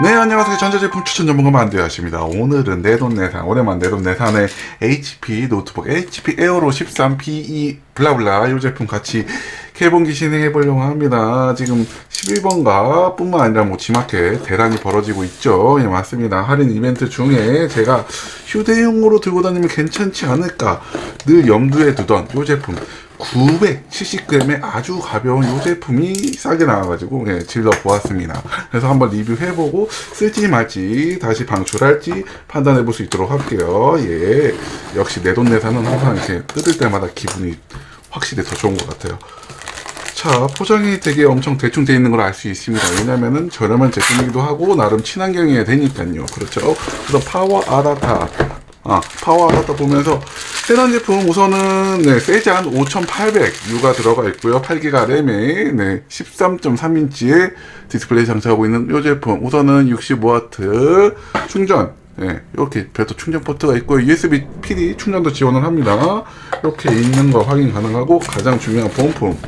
네 안녕하세요. 전자제품 추천 전문가 만두야십니다. 오늘은 내돈내산 오랜만 내돈내산의 HP 노트북 HP 에어로 13PE 블라블라. 이 제품 같이 개봉기 진행해 보려고 합니다. 지금 11번가 뿐만 아니라 뭐 지마켓 대란이 벌어지고 있죠. 예 맞습니다. 할인 이벤트 중에 제가 휴대용으로 들고 다니면 괜찮지 않을까 늘 염두에 두던 이 제품 970g의 아주 가벼운 이 제품이 싸게 나와가지고 예, 질러 보았습니다. 그래서 한번 리뷰해보고 쓸지 말지 다시 방출할지 판단해 볼 수 있도록 할게요. 예, 역시 내돈 내산은 항상 이렇게 뜯을 때마다 기분이 확실히 더 좋은 것 같아요. 자, 포장이 되게 엄청 대충 돼 있는 걸 알 수 있습니다. 왜냐면은 저렴한 제품이기도 하고, 나름 친환경이어야 되니까요. 그렇죠. 그래서 파워 아다타. 아, 파워 아다타 보면서, 세단 제품 우선은, 네, 세잔 5800U가 들어가 있고요. 8기가 램에, 네, 13.3인치의 디스플레이 장착하고 있는 이 제품. 우선은 65W 충전. 네, 이렇게 별도 충전 포트가 있고요. USB PD 충전도 지원을 합니다. 이렇게 있는 거 확인 가능하고, 가장 중요한 본품.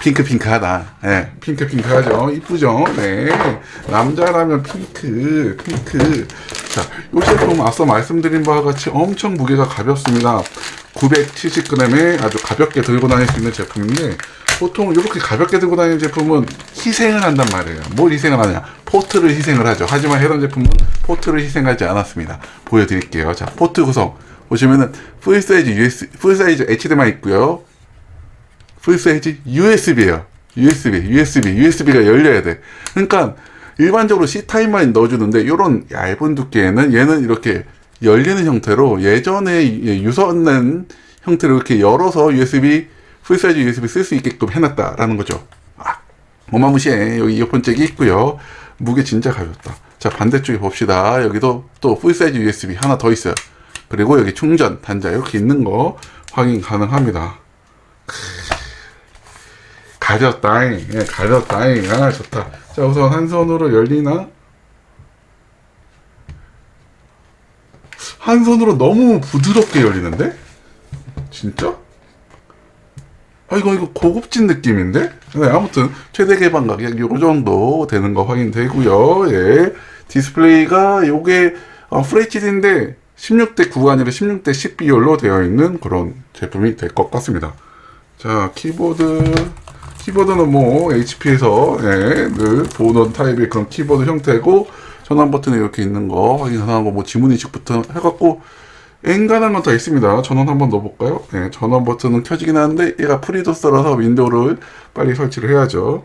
핑크핑크하다. 예, 핑크핑크하죠. 이쁘죠? 네. 남자라면 핑크, 핑크. 자, 이 제품 앞서 말씀드린 바와 같이 엄청 무게가 가볍습니다. 970g에 아주 가볍게 들고 다닐 수 있는 제품인데, 보통 이렇게 가볍게 들고 다니는 제품은 희생을 한단 말이에요. 뭘 희생을 하냐? 포트를 희생을 하죠. 하지만 해당 제품은 포트를 희생하지 않았습니다. 보여드릴게요. 자, 포트 구성. 보시면은 풀 사이즈 US, 풀 사이즈 HDMI 있고요. 풀 사이즈 USB예요. USB, USB, USB가 열려야 돼. 그러니까 일반적으로 C 타입만 넣어주는데 이런 얇은 두께에는 얘는 이렇게 열리는 형태로 예전에 유선된 형태로 이렇게 열어서 USB 풀 사이즈 USB 쓸 수 있게끔 해놨다라는 거죠. 아, 어마무시해. 여기 이어폰 잭이 있고요. 무게 진짜 가볍다. 자 반대쪽에 봅시다. 여기도 또 풀 사이즈 USB 하나 더 있어요. 그리고 여기 충전 단자 이렇게 있는 거 확인 가능합니다. 가볍다잉. 예, 가볍다잉. 아, 좋다. 자, 우선 한 손으로 열리나? 한 손으로 너무 부드럽게 열리는데? 진짜? 아, 이거, 이거 고급진 느낌인데? 네, 아무튼, 최대 개방 가격 요 정도 되는 거 확인되고요 예. 디스플레이가 요게, 어, FHD인데, 16대 9가 아니라 16대 10 비율로 되어 있는 그런 제품이 될 것 같습니다. 자, 키보드. 키보드는 뭐 HP에서 예, 늘 보던 타입의 그런 키보드 형태고 전원 버튼이 이렇게 있는 거 확인 가능하고 뭐 지문 인식부터 해갖고 엔간한 건 다 있습니다. 전원 한번 넣어볼까요? 예, 전원 버튼은 켜지긴 하는데 얘가 프리도스라서 윈도우를 빨리 설치를 해야죠.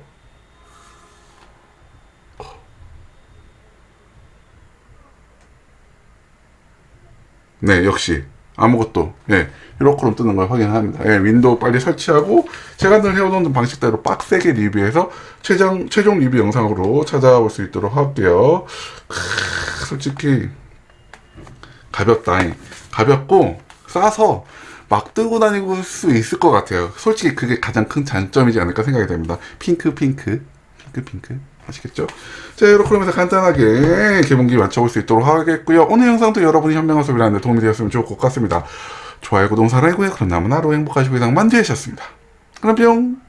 네, 역시 아무것도 예 이렇게로 뜨는 걸 확인합니다. 예, 윈도우 빨리 설치하고 제가 늘 해오던 방식대로 빡세게 리뷰해서 최종 최종 리뷰 영상으로 찾아올 수 있도록 할게요. 크, 솔직히 가볍다. 가볍고 싸서 막 들고 다니고 수 있을 것 같아요. 솔직히 그게 가장 큰 장점이지 않을까 생각이 됩니다. 핑크 핑크 핑크 핑크 아시겠죠? 자, 이렇게 하면서 간단하게 개봉기 맞춰볼 수 있도록 하겠고요. 오늘 영상도 여러분이 현명한 소비라는데 도움이 되었으면 좋을 것 같습니다. 좋아요, 구독, 사랑이고요. 그럼 하루 행복하시고 이상 만두해셨습니다. 그럼 뿅!